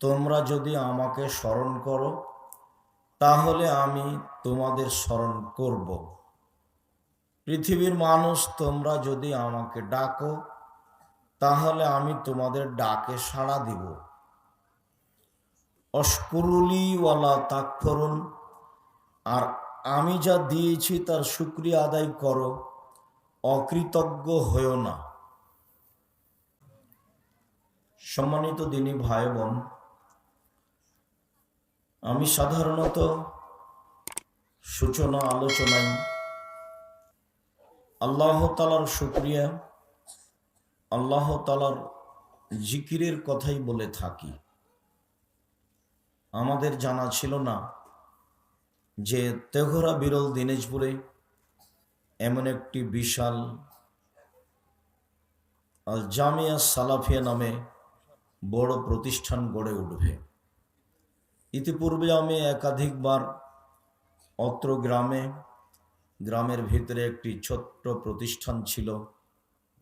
তোমরা যদি আমাকে স্মরণ করো, তাহলে আমি তোমাদের স্মরণ করব। পৃথিবীর মানুষ, তোমরা যদি আমাকে ডাকো, তাহলে আমি তোমাদের ডাকে সাড়া দিব। অস্করুলি তাকফরুন, আর আমি যা দিয়েছি তার শুক্রিয়া আদায় করো, অকৃতজ্ঞ হয়েও না। সম্মানিত দিনী ভাই বোন আমি সাধারণত সূচনা, আলোচনায় আল্লাহ তালার শুক্রিয়া, আল্লাহ তালার জিকিরের কথাই বলে থাকি। আমাদের জানা ছিল না যে তেঘরা বিরল দিনাজপুরে এমন একটি বিশাল জামিয়া সালাফিয়া নামে বড় প্রতিষ্ঠান গড়ে উঠবে। ইতিপূর্বে আমি একাধিকবার অত্র গ্রামে, গ্রামের ভিতরে একটি ছোট্ট প্রতিষ্ঠান ছিল।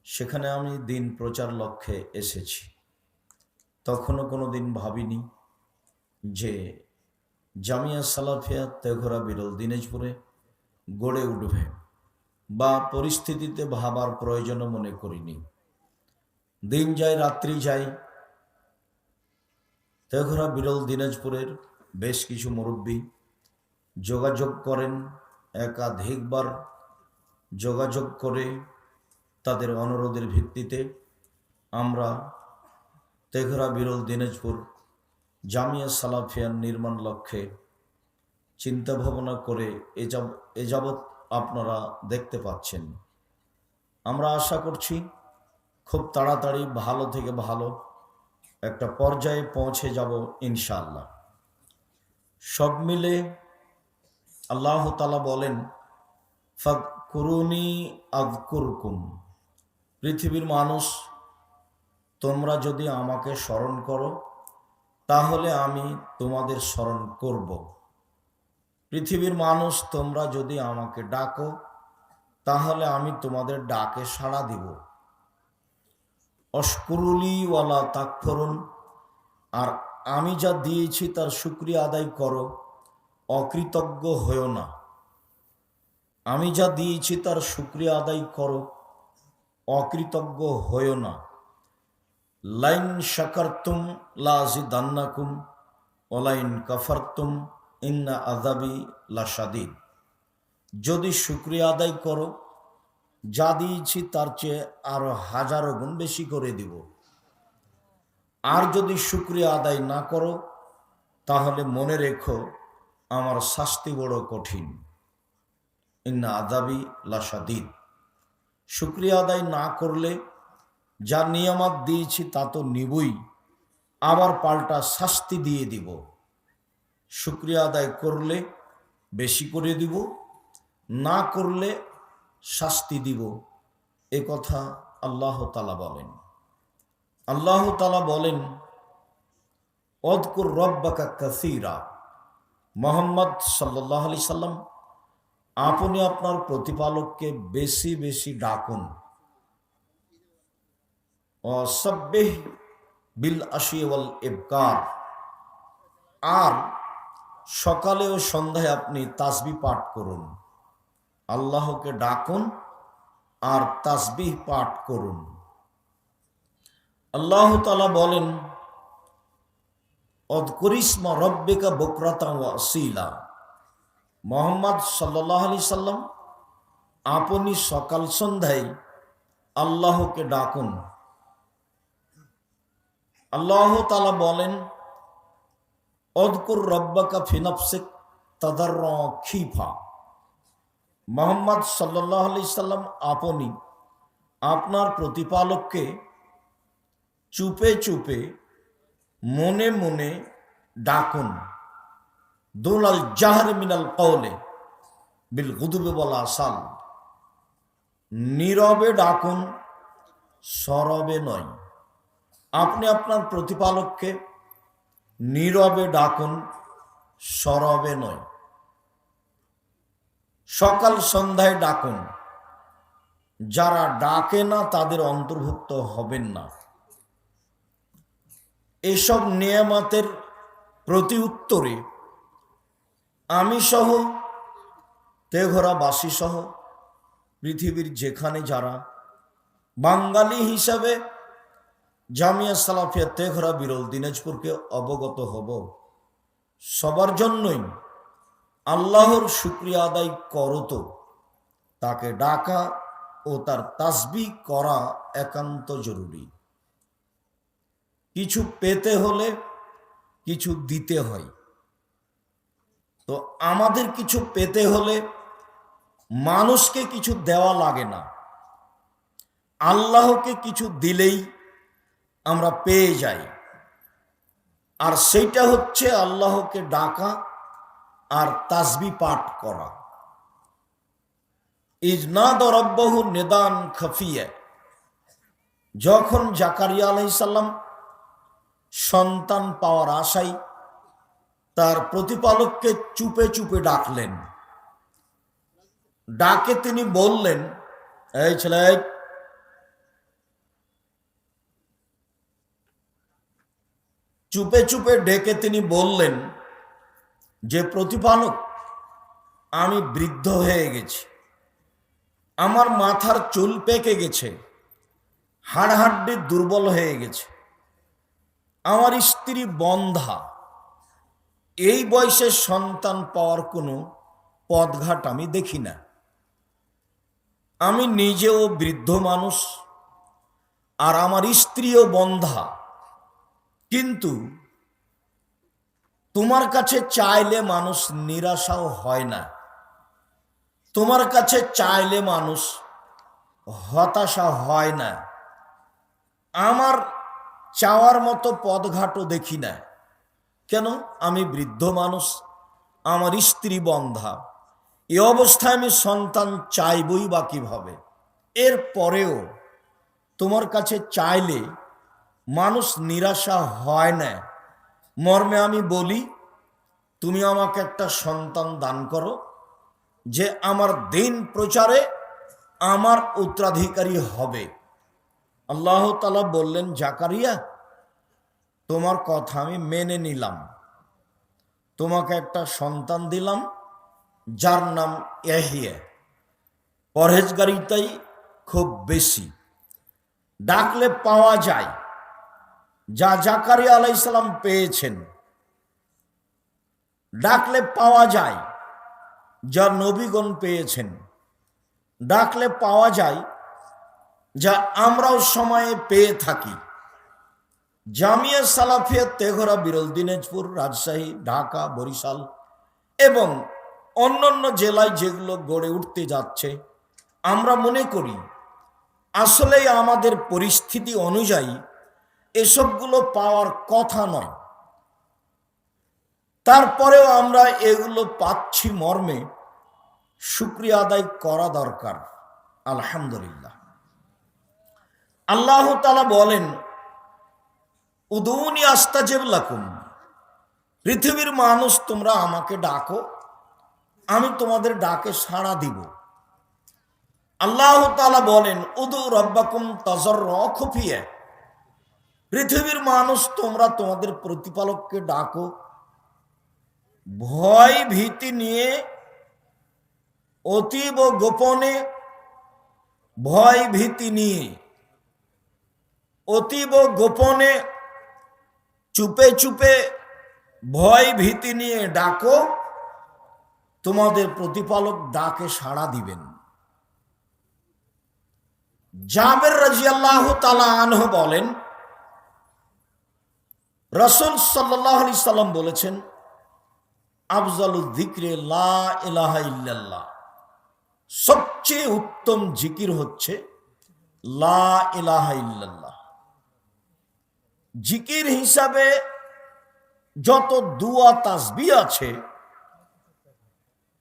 সেখানে আমি দিন প্রচার লক্ষ্যে এসেছি। তখনও কোনো দিন ভাবিনি যে জামিয়া সালাফিয়া তেঘরা বিরল দিনাজপুরে গড়ে উঠবে বা পরিস্থিতিতে ভাবার প্রয়োজনও মনে করিনি। দিন যায়, রাত্রি যায় তেঘরা বিরল দিনাজপুরের বেশ কিছু মুরব্বী যোগাযোগ করেন একাধিকবার, যোগাযোগ করে তাদের অনুরোধের ভিত্তিতে আমরা তেঘরা বিরল দিনাজপুর জামিয়া সালাফিয়ান নির্মাণ লক্ষ্যে চিন্তা ভাবনা করে এ যাব, এ যাবৎ আপনারা দেখতে পাচ্ছেন। আমরা আশা করছি খুব তাড়াতাড়ি ভালো থেকে ভালো একটা পর্যায়ে পৌঁছে যাব ইনশাআল্লাহ। সব মিলে আল্লাহ তালা বলেন ফাক কুরুনি আদকুরকুম পৃথিবীর মানুষ, তোমরা যদি আমাকে স্মরণ করো, তাহলে আমি তোমাদের স্মরণ করব। পৃথিবীর মানুষ, তোমরা যদি আমাকে ডাকো, তাহলে আমি তোমাদের ডাকে সাড়া দিব। অস্করুলি ওয়ালা তাকফরুন আর আমি যা দিয়েছি তার শুক্রিয়া আদায় করো, অকৃতজ্ঞ হয়েও না। আমি যা দিয়েছি তার শুক্রিয়া আদায় করো, অকৃতজ্ঞ হয়েও না। লাইন শাকারতুম লাজিদান্নাকুম ওলাইন কাফারতুম, ইন্না আদাবি লাসাদিদ যদি শুক্রিয়া আদায় করো যা দিয়েছি তার চেয়ে আরও হাজারো গুণ বেশি করে দিব। আর যদি শুক্রিয়া আদায় না করো, তাহলে মনে রেখো আমার শাস্তি বড় কঠিন। ইন্না আদাবি লাসাদিদ শুক্রিয়া আদায় না করলে যা নিয়ামত দিয়েছি তা তো নিবই, আবার পাল্টা শাস্তি দিয়ে দিব। শুক্রিয়া আদায় করলে বেশি করে দিব, না করলে শাস্তি দিব। এ কথা আল্লাহ তালা বলেন। আল্লাহ তালা বলেন, অদকুর রব্বাকা কাসিরা। মোহাম্মদ সাল্লাহ আলি সাল্লাম, আপনি আপনার প্রতিপালককে বেশি বেশি ডাকুন। অসব্বেহ বিল আশিওয়াল এবকার আর সকালে ও সন্ধ্যায় আপনি তাসবি পাঠ করুন। আল্লাহকে ডাকুন আর তাসবিহ পাঠ করুন। আল্লাহ তালা বলেন অদকরিসমা রব্বিকা বকরাতা ওয়াসিলা মোহাম্মদ সাল্লাহ আলি সাল্লাম, আপনি সকাল সন্ধ্যায় আল্লাহকে ডাকুন। আল্লাহ তালা বলেন, অদকুর রব্বাকা ফিনাফসিক তাদার খিফা। মোহাম্মদ সাল্লাহ আলি সাল্লাম আপনি আপনার প্রতিপালককে চুপে চুপে মনে মনে ডাকুন। দুলাল জাহার মিনাল কৌলে বিল গুদুবে বলা সাল নীরবে ডাকুন, সরবে নয়। আপনি আপনার প্রতিপালককে নীরবে ডাকুন, সরবে নয়। সকাল সন্ধ্যায় ডাকুন। যারা ডাকে না, তাদের অন্তর্ভুক্ত হবেন না। এসব নিয়ামতের প্রতি উত্তরে আমি সহ তেঘরাবাসী সহ পৃথিবীর যেখানে যারা বাঙালি হিসাবে জামিয়া সালাফিয়া তেঘরা বিরল দিনাজপুরকে অবগত হব। সবার জন্যই আল্লাহর শুক্রিয়া আদায় করত তাকে ডাকা ও তার তাসবি করা একান্ত জরুরি। কিছু পেতে হলে কিছু দিতে হয়। তো আমাদের কিছু পেতে হলে মানুষকে কিছু দেওয়া লাগে না। আল্লাহকে কিছু দিলেই আমরা পেয়ে যাই। আর সেইটা হচ্ছে আল্লাহকে ডাকা আর তাসবি পাঠ করা। ইজনাদ রব্বাহু নিদান খফিয়া। যখন জাকারিয়া আলাইসাল্লাম সন্তান পাওয়ার আশায় তার প্রতিপালককে চুপে চুপে ডাকলেন। ডাকে তিনি বললেন, এই ছেলে, চুপে চুপে ডেকে তিনি বললেন যে প্রতিপালক, আমি বৃদ্ধ হয়ে গেছি। আমার মাথার চুল পেকে গেছে। হাড়হাড্ডি দুর্বল হয়ে গেছে। আমার স্ত্রী বন্ধা। এই বয়সে সন্তান পাওয়ার কোনো পথঘাট আমি দেখি না। আমি নিজেও বৃদ্ধ মানুষ আর আমার স্ত্রীও বন্ধা। কিন্তু তোমার কাছে চাইলে মানুষ নিরাশাও হয় না। তোমার কাছে চাইলে মানুষ হতাশা হয় না। আমার চাওয়ার মতো পদঘাটও দেখি না। কেন? আমি বৃদ্ধ মানুষ, আমার স্ত্রী বন্ধা। এ অবস্থায় আমি সন্তান চাইবই বা কীভাবে? এর পরেও তোমার কাছে চাইলে মানুষ নিরাশা হয় না। মর্মে আমি বলি, তুমি আমাকে একটা সন্তান দান করো, যে আমার দিন প্রচারে আমার উত্তরাধিকারী হবে। আল্লাহ তালা বললেন, জাকারিয়া, তোমার কথা আমি মেনে নিলাম। তোমাকে একটা সন্তান দিলাম, যার নাম এহিয়া পরহেজগারিতাই খুব বেশি। ডাকলে পাওয়া যায় যা জাকারিয়া আলাইসালাম পেয়েছেন। ডাকলে পাওয়া যায় যা নবীগণ পেয়েছেন। ডাকলে পাওয়া যায় যা আমরাও সময়ে পেয়ে থাকি। জামিয়া সালাফিয়া তেঘরা, বিরল দিনাজপুর, রাজশাহী, ঢাকা, বরিশাল এবং অন্যান্য জেলায় যেগুলো গড়ে উঠতে যাচ্ছে, আমরা মনে করি আসলে আমাদের পরিস্থিতি অনুযায়ী এসবগুলো পাওয়ার কথা নয়। তারপরেও আমরা এগুলো পাচ্ছি মর্মে। শুক্রিয়া আদায় করা দরকার। আলহামদুলিল্লাহ। আল্লাহ তালা বলেন, উদৌনি আস্তাজেব লাকুম। পৃথিবীর মানুষ, তোমরা আমাকে ডাকো, আমি তোমাদের ডাকে সাড়া দিব। আল্লাহ তালা বলেন, উদু রব্বাকুম তজর খুফিয়ে পৃথিবীর মানুষ, তোমরা তোমাদের প্রতিপালককে ডাকো। ভয় ভীতি নিয়ে, অতীব গোপনে, ভয় ভীতি নিয়ে, অতীব গোপনে, চুপে চুপে ভয় ভীতি নিয়ে ডাকো। তোমাদের প্রতিপালক ডাকে সাড়া দিবেন। জাবের রাজিয়াল্লাহ তালা আনহ বলেন রসুল সাল্লাহ আলি সাল্লাম বলেছেন, আফজালু দিকরে লা ইলাহা ইল্লাল্লাহ। সবচেয়ে উত্তম জিকির হচ্ছে, লা জিকির হিসাবে যত দুয়া তাসবি আছে,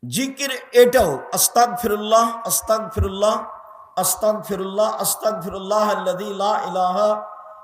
জিকির এটাও আস্তাক ফিরুল্লাহ আস্তাক ফিরুল্লাহ আস্তাক ফিরুল্লাহ আস্তাক ফিরুল্লাহ ইলাহা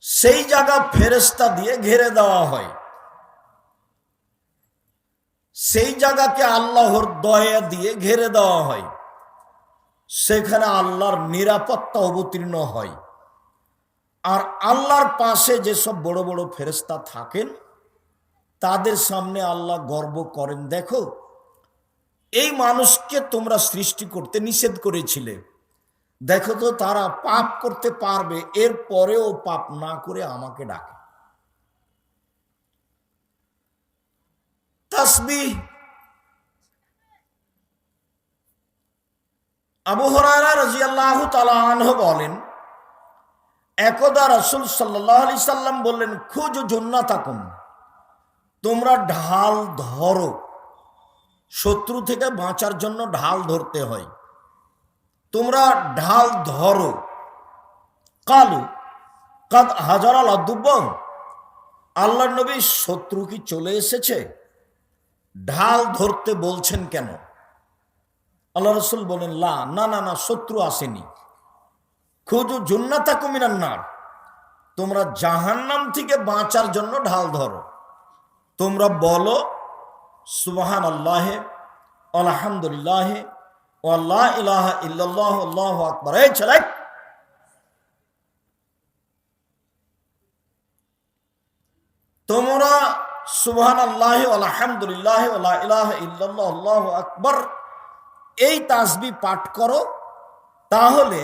সেই জায়গা ফেরেস্তা দিয়ে ঘেরে দেওয়া হয়। সেই জায়গাকে আল্লাহর দয়া দিয়ে ঘেরে দেওয়া হয়। সেখানে আল্লাহর নিরাপত্তা অবতীর্ণ হয়। আর আল্লাহর পাশে যেসব বড় বড় ফেরেস্তা থাকেন, তাদের সামনে আল্লাহ গর্ব করেন, দেখো, এই মানুষকে তোমরা সৃষ্টি করতে নিষেধ করেছিলে। দেখো তো, তারা পাপ করতে পারবে এর পরেও পাপ না করে আমাকে ডাকে। তাসবি। আবু হরারা রাজিয়াল্লাহ তালাহ বলেন, একদা রসুল সাল্লাহ আলি সাল্লাম বললেন, খুঁজ জন্না থাকুন তোমরা ঢাল ধরো। শত্রু থেকে বাঁচার জন্য ঢাল ধরতে হয়। তোমরা ঢাল ধরো। কালু, কাদ হাজার আল আল্লাহ নবী শত্রু কি চলে এসেছে? ঢাল ধরতে বলছেন কেন? আল্লাহ রসুল বলেন, লা, না না না, শত্রু আসেনি। খুঁজু জুন্নাতা কুমিনান্নার তোমরা জাহান্নাম থেকে বাঁচার জন্য ঢাল ধরো। তোমরা বলো সুবাহান আল্লাহে আলহামদুলিল্লাহ আল্লাহ ইলাহা ইল্লাল্লাহ, আল্লাহু আকবার। এই ছেলে! তোমরা সুবহান আল্লাহ আলহামদুলিল্লাহ ইলাহা ইল্লাল্লাহ, আল্লাহু আকবার, এই তাসবি পাঠ করো, তাহলে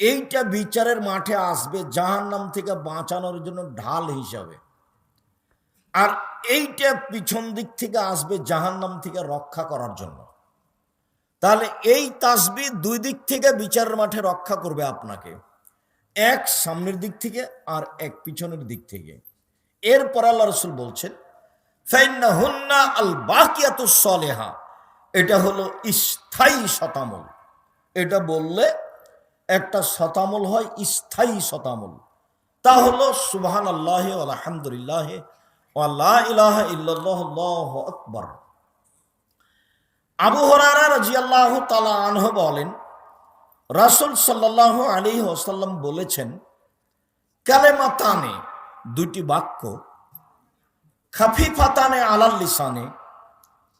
এইটা বিচারের মাঠে আসবে, জাহান্নাম থেকে বাঁচানোর জন্য ঢাল হিসাবে। আর এইটা পিছন দিক থেকে আসবে জাহান্নাম থেকে রক্ষা করার জন্য। তাহলে এই তাসবি দুই দিক থেকে বিচারের মাঠে রক্ষা করবে আপনাকে। এক সামনের দিক থেকে আর এক পিছনের দিক থেকে। এরপর আল্লাহ রসুল বলছেন ফাইন্না হুন্না আল বাকিয়াত সলেহা এটা হলো স্থায়ী শতামল এটা বললে একটা শতামল হয় স্থায়ী শতামল তা হলো সুবহান আল্লাহ আলহামদুলিল্লাহ আল্লাহ ইলাহ ইল্লাল্লাহ আকবর। আবু হরারা রাজিয়াল্লাহ তালা আনহ বলেন, রাসুল সাল্লাহ আলী ওসাল্লাম বলেছেন কালেমা তানে দুটি বাক্য, খাফিফাতানে লিসানে,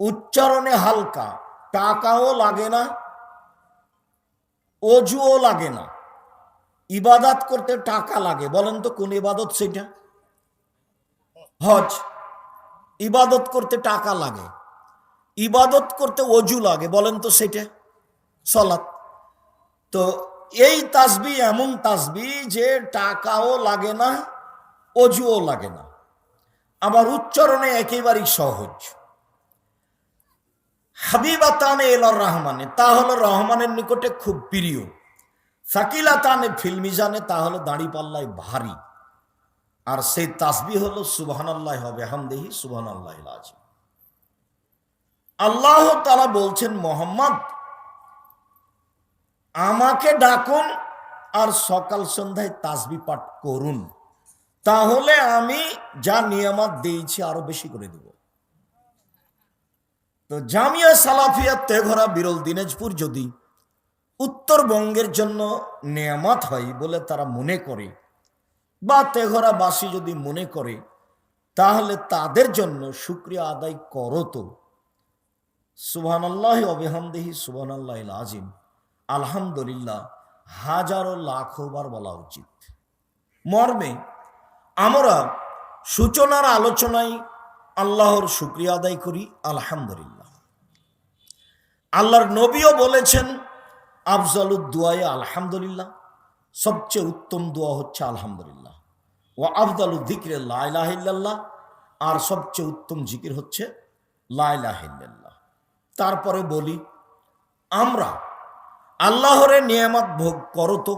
উচ্চারণে হালকা, টাকাও লাগে না, অজুও লাগে না, ইবাদত করতে টাকা লাগে। বলেন তো কোন ইবাদত সেটা? হজ, ইবাদত করতে টাকা লাগে। ইবাদত করতে অজু লাগে, বলেন তো সেটা। সলাৎ। তো এই তাসবি এমন তাসবি যে টাকাও লাগে না, অজুও লাগে না। আবার উচ্চারণে একেবারেই সহজ। হাবিবাতানে এলর রহমানে, তা হলো রহমানের নিকটে খুব প্রিয়। সাকিলাতানে ফিল্মিজানে তা হলো দাঁড়ি পাল্লায় ভারী। আর সেই তাসবি হলো সুবহান আল্লাহ হবে, হামদেহি সুবহান আল্লাহ আল্লাহ তারা বলছেন, মোহাম্মদ, আমাকে ডাকুন আর সকাল সন্ধ্যায় তাসবি পাঠ করুন। তাহলে আমি যা নিয়ামত দিয়েছি আরও বেশি করে দেব। তো জামিয়া সালাফিয়া তেঘরা বিরল দিনাজপুর যদি উত্তরবঙ্গের জন্য নিয়ামত হয় বলে তারা মনে করে বা তেঘরাবাসী যদি মনে করে, তাহলে তাদের জন্য শুক্রিয়া আদায় করো তো। সুবহান আল্লাহ অবেহামদেহি সুবহান আল্লাহ আজিম আলহামদুলিল্লাহ, হাজারো লাখো বার বলা উচিত। মর্মে, আমরা সূচনার আলোচনায় আল্লাহর শুক্রিয়া আদায় করি, আলহামদুলিল্লাহ। আল্লাহর নবীও বলেছেন আফজালুদ্দোয়াই আলহামদুলিল্লাহ। সবচেয়ে উত্তম দোয়া হচ্ছে আলহামদুলিল্লাহ। ও আফদালু দিকরে লাইলাহিল্লাহ আর সবচেয়ে উত্তম জিকির হচ্ছে লাইলাহিল্লাহ তারপরে বলি, আমরা আল্লাহরে নিয়ামত ভোগ করো তো,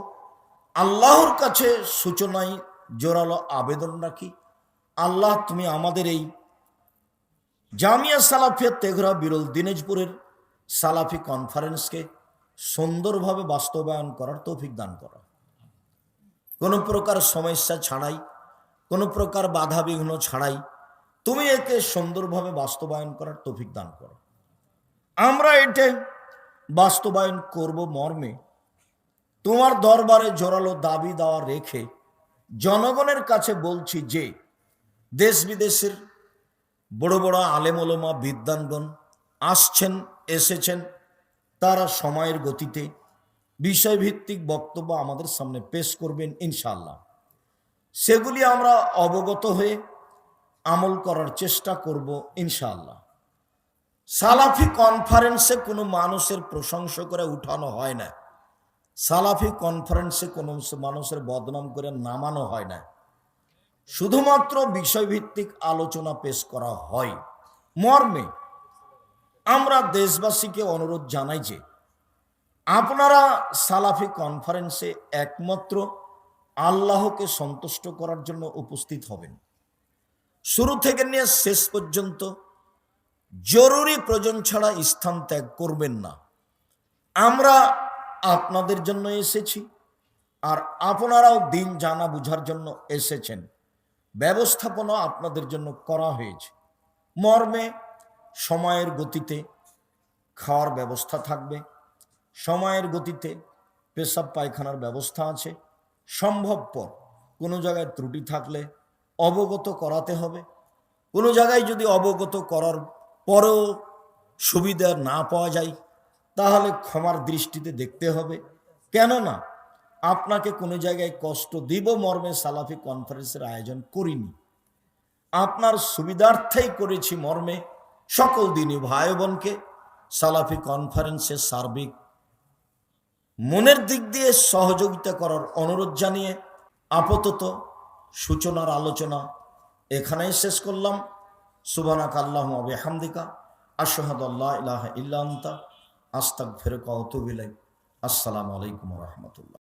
আল্লাহর কাছে সূচনায় জোরালো আবেদন রাখি। আল্লাহ, তুমি আমাদের এই জামিয়া সালাফিয়া তেঘরা বিরল দিনাজপুরের সালাফি কনফারেন্সকে সুন্দরভাবে বাস্তবায়ন করার তৌফিক দান করা। কোনো প্রকার সমস্যা ছাড়াই, কোনো প্রকার বাধা বিঘ্ন ছাড়াই তুমি একে সুন্দরভাবে বাস্তবায়ন করার তৌফিক দান করো। আমরা এটা বাস্তবায়ন করব মর্মে। তোমার দরবারে জোরালো দাবি দেওয়া রেখে জনগণের কাছে বলছি যে, দেশ বিদেশের বড় বড় আলেমলমা বিদ্যানগণ আসছেন, এসেছেন, তারা সময়ের গতিতে বিষয়ভিত্তিক বক্তব্য আমাদের সামনে পেশ করবেন ইনশাল্লাহ সেগুলি আমরা অবগত হয়ে আমল করার চেষ্টা করব ইনশাআল্লাহ। সালাফি কনফারেন্সে কোনো মানুষের প্রশংসা করে উঠানো হয় না। সালাফি কনফারেন্সে কোনো মানুষের বদনাম করে নামানো হয় না। শুধুমাত্র বিষয়ভিত্তিক আলোচনা পেশ করা হয়। মর্মে আমরা দেশবাসীকে অনুরোধ জানাই যে আপনারা সালাফি কনফারেন্সে একমাত্র আল্লাহকে সন্তুষ্ট করার জন্য উপস্থিত হবেন। শুরু থেকে নিয়ে শেষ পর্যন্ত জরুরি প্রয়োজন ছাড়া স্থান ত্যাগ করবেন না। আমরা আপনাদের জন্য এসেছি আর আপনারাও দিন জানা বুঝার জন্য এসেছেন। ব্যবস্থাপনা আপনাদের জন্য করা হয়েছে। মর্মে, সময়ের গতিতে খাওয়ার ব্যবস্থা থাকবে। সময়ের গতিতে পেশাব পায়খানার ব্যবস্থা আছে। সম্ভবপর কোনো জায়গায় ত্রুটি থাকলে অবগত করাতে হবে। কোনো জায়গায় যদি অবগত করার পরেও সুবিধা না পাওয়া যায়, তাহলে ক্ষমার দৃষ্টিতে দেখতে হবে। কেননা, আপনাকে কোনো জায়গায় কষ্ট দিব মর্মে সালাফি কনফারেন্সের আয়োজন করিনি। আপনার সুবিধার্থেই করেছি মর্মে সকল দিনই ভাই বোনকে সালাফি কনফারেন্সের সার্বিক মনের দিক দিয়ে সহযোগিতা করার অনুরোধ জানিয়ে আপাতত সূচনার আলোচনা এখানেই শেষ করলাম। সুবানাক আল্লাহ হামদিকা আশহাদ আস্তাক ফেরকা অতুবিলাই আসসালামু আলাইকুম রহমতুল্লাহ।